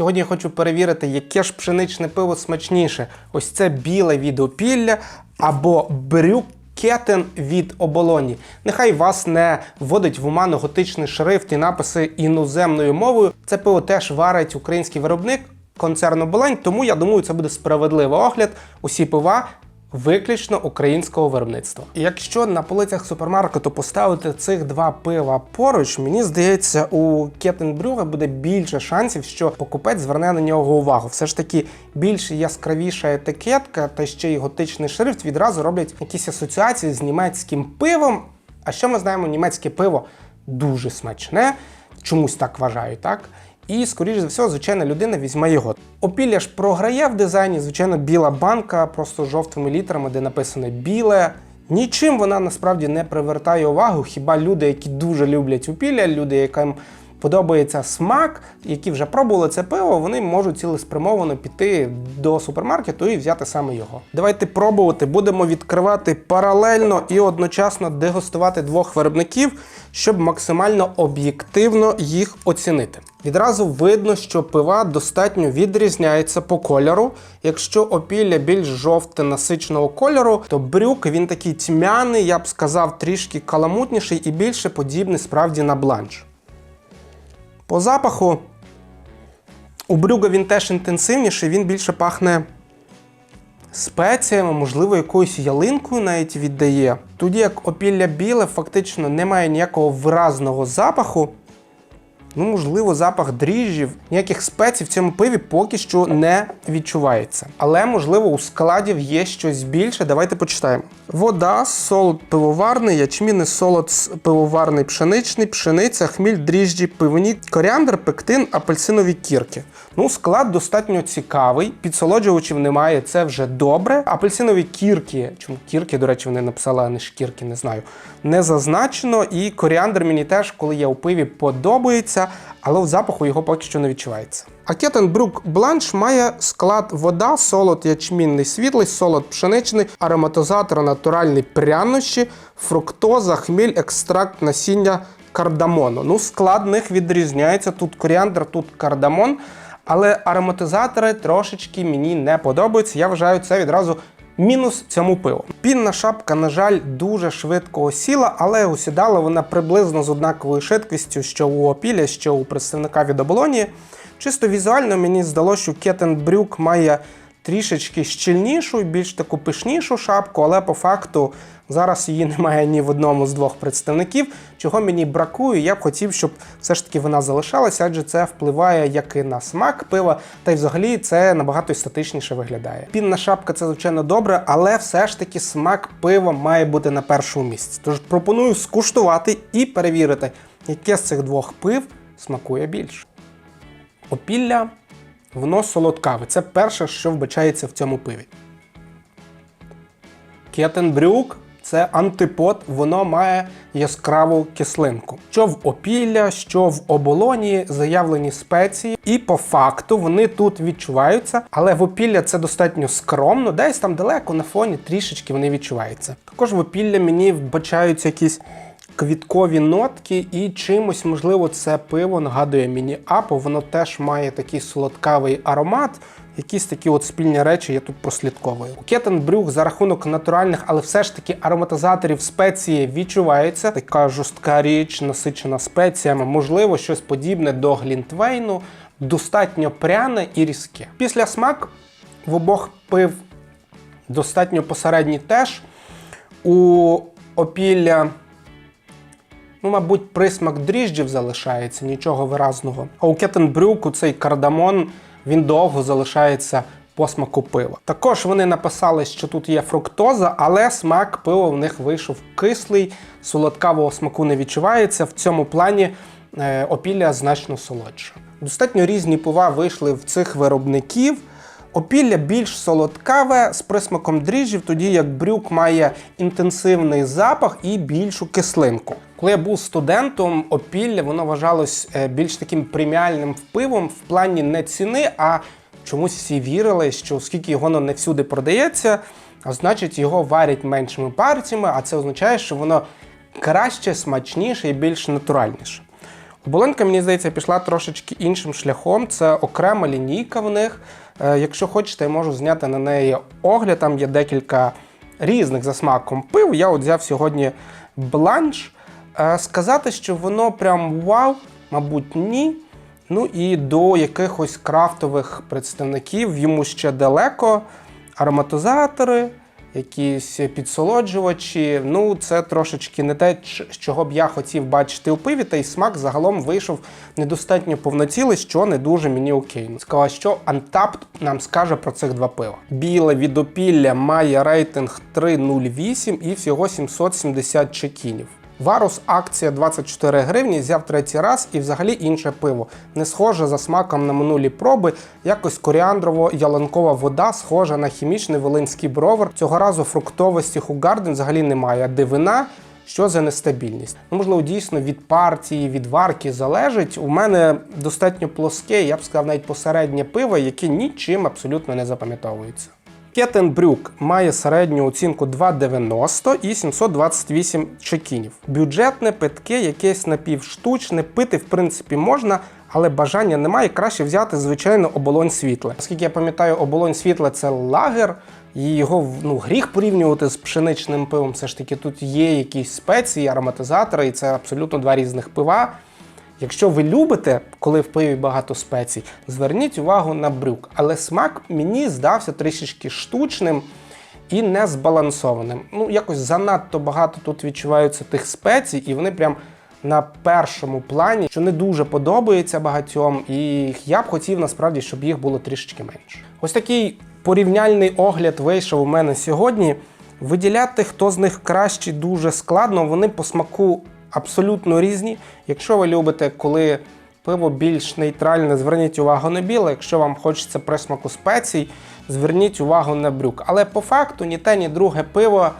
Сьогодні я хочу перевірити, яке ж пшеничне пиво смачніше. Ось це біле від опілля або брюк. Кетен від оболоні. Нехай вас не вводить в оману готичний шрифт і написи іноземною мовою. Це пиво теж варить український виробник концерну Болень, тому я думаю, це буде справедливий огляд. Усі пива виключно українського виробництва. Якщо на полицях супермаркету поставити цих два пива поруч, мені здається, у Кетенбрюга буде більше шансів, що покупець зверне на нього увагу. Все ж таки більш яскравіша етикетка та ще й готичний шрифт відразу роблять якісь асоціації з німецьким пивом. А що ми знаємо, німецьке пиво дуже смачне, чомусь так вважають, так? І, скоріш за все, звичайна людина візьме його. Опілля ж програє в дизайні, звичайно, біла банка, просто жовтими літерами, де написано біле. Нічим вона насправді не привертає увагу. Хіба люди, які дуже люблять опілля, люди, яким подобається смак, які вже пробували це пиво, вони можуть цілеспрямовано піти до супермаркету і взяти саме його. Давайте пробувати. Будемо відкривати паралельно і одночасно дегустувати двох виробників, щоб максимально об'єктивно їх оцінити. Відразу видно, що пива достатньо відрізняється по кольору. Якщо опілля більш жовте насиченого кольору, то брюк він такий тьмяний, я б сказав, трішки каламутніший і більше подібний справді на бланш. По запаху у брюга він теж інтенсивніший, він більше пахне спеціями, можливо, якоюсь ялинкою навіть віддає. Тоді як опілля біле фактично не має ніякого виразного запаху. Ну, можливо, запах дріжджів, ніяких спецій в цьому пиві поки що не відчувається. Але, можливо, у складів є щось більше. Давайте почитаємо. Вода, солод пивоварний, ячмінний солод пивоварний пшеничний, пшениця, хміль, дріжджі, пивні, коріандр, пектин, апельсинові кірки. Ну, склад достатньо цікавий, підсолоджувачів немає, це вже добре. Апельсинові кірки, чому кірки, до речі, вони написали, а не шкірки, не знаю. Не зазначено. І коріандр мені теж, коли є у пиві, подобається, але в запаху його поки що не відчувається. А Кетенбрук Бланш має склад вода, солод ячмінний світлий, солод пшеничний, ароматизатор натуральний прянощі, фруктоза, хміль, екстракт насіння кардамону. Ну, склад них відрізняється. Тут коріандр, тут кардамон. Але ароматизатори трошечки мені не подобаються. Я вважаю це відразу мінус цьому пиву. Пінна шапка, на жаль, дуже швидко осіла, але осідала вона приблизно з однаковою швидкістю, що у опіля, що у представника від оболоні. Чисто візуально мені здалося, що Кетенбрюк має трішечки щільнішу, більш таку пишнішу шапку, але по факту зараз її немає ні в одному з двох представників. Чого мені бракує, я б хотів, щоб все ж таки вона залишалася, адже це впливає як і на смак пива, та й взагалі це набагато естетичніше виглядає. Пінна шапка це звичайно добре, але все ж таки смак пива має бути на першому місці. Тож пропоную скуштувати і перевірити, яке з цих двох пив смакує більше. Опілля, воно солодкаве. Це перше, що вбачається в цьому пиві. Кетенбрюк це антипод, воно має яскраву кислинку. Що в опілля, що в оболоні заявлені спеції, і по факту вони тут відчуваються, але в опілля це достатньо скромно, десь там далеко на фоні трішечки вони відчуваються. Також в опілля мені вбачаються якісь квіткові нотки, і чимось, можливо, це пиво нагадує мені апо. Воно теж має такий солодкавий аромат. Якісь такі от спільні речі я тут прослідковую. У Кетенбрюк за рахунок натуральних, але все ж таки ароматизаторів спеції відчувається. Така жорстка річ, насичена спеціями, можливо, щось подібне до глінтвейну, достатньо пряне і різке. Після смак в обох пив достатньо посередній теж. У опілля Ну, мабуть, присмак дріжджів залишається, нічого виразного. А у Кетенбрюку цей кардамон він довго залишається по смаку пива. Також вони написали, що тут є фруктоза, але смак пива в них вийшов кислий, солодкавого смаку не відчувається. В цьому плані е, опілля значно солодша. Достатньо різні пива вийшли в цих виробників. Опілля більш солодкаве з присмаком дріжджів, тоді як брюк має інтенсивний запах і більшу кислинку. Коли я був студентом, опілля воно вважалось е, більш таким преміальним пивом в плані не ціни, а чомусь всі вірили, що оскільки воно не всюди продається, а значить його варять меншими партіями, а це означає, що воно краще, смачніше і більш натуральніше. Оболонка, мені здається, пішла трошечки іншим шляхом. Це окрема лінійка в них. Е, Якщо хочете, я можу зняти на неї огляд. Там є декілька різних за смаком пив. Я от взяв сьогодні бланш. Е, Сказати, що воно прям вау, мабуть, ні. Ну і до якихось крафтових представників йому ще далеко. Ароматизатори, якісь підсолоджувачі. Ну, це трошечки не те, чого б я хотів бачити у пиві, та й смак загалом вийшов недостатньо повноцілий, що не дуже мені окейно. Сказала, що Untapped нам скаже про цих два пива. Біле від опілля має рейтинг 3,08 і всього 770 чекінів. Варус акція 24 гривні, взяв третій раз і взагалі інше пиво. Не схоже за смаком на минулі проби, якось коріандрово-яланкова вода, схожа на хімічний волинський бровер. Цього разу фруктовості Хугарден взагалі немає, дивина. Що за нестабільність? Ну, можливо, дійсно від партії, від варки залежить. У мене достатньо плоске, я б сказав, навіть посереднє пиво, яке нічим абсолютно не запам'ятовується. Кетенбрюк має середню оцінку 2,90 і 728 чекінів. Бюджетне, питке, якесь напівштучне, пити в принципі можна, але бажання немає. Краще взяти, звичайно, оболонь світле. Оскільки я пам'ятаю, оболонь світле це лагер, і його ну, гріх порівнювати з пшеничним пивом. Все ж таки тут є якісь спеції, ароматизатори, і це абсолютно два різних пива. Якщо ви любите, коли в пиві багато спецій, зверніть увагу на брюк. Але смак мені здався трішечки штучним і не збалансованим. Ну, якось занадто багато тут відчуваються тих спецій, і вони прям на першому плані, що не дуже подобається багатьом, і я б хотів насправді, щоб їх було трішечки менше. Ось такий порівняльний огляд вийшов у мене сьогодні. Виділяти, хто з них кращий, дуже складно. Вони по смаку абсолютно різні. Якщо ви любите, коли пиво більш нейтральне, зверніть увагу на біле. Якщо вам хочеться присмаку спецій, зверніть увагу на брюк. Але по факту ні те, ні друге пиво.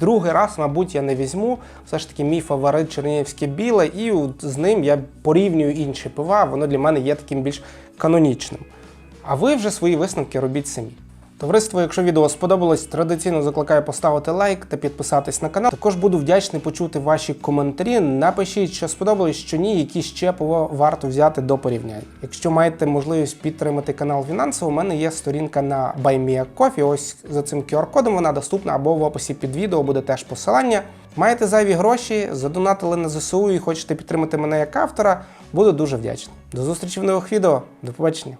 Другий раз, мабуть, я не візьму. Все ж таки, мій фаворит Чернігівське біле, і з ним я порівнюю інші пива. Воно для мене є таким більш канонічним. А ви вже свої висновки робіть самі. Товариство, якщо відео сподобалось, традиційно закликаю поставити лайк та підписатись на канал. Також буду вдячний почути ваші коментарі. Напишіть, що сподобалось, що ні, які ще варто взяти до порівняння. Якщо маєте можливість підтримати канал фінансово, у мене є сторінка на BuyMeACoffee. Ось за цим QR-кодом вона доступна або в описі під відео буде теж посилання. Маєте зайві гроші, задонатили на ЗСУ і хочете підтримати мене як автора, буду дуже вдячний. До зустрічі в нових відео. До побачення.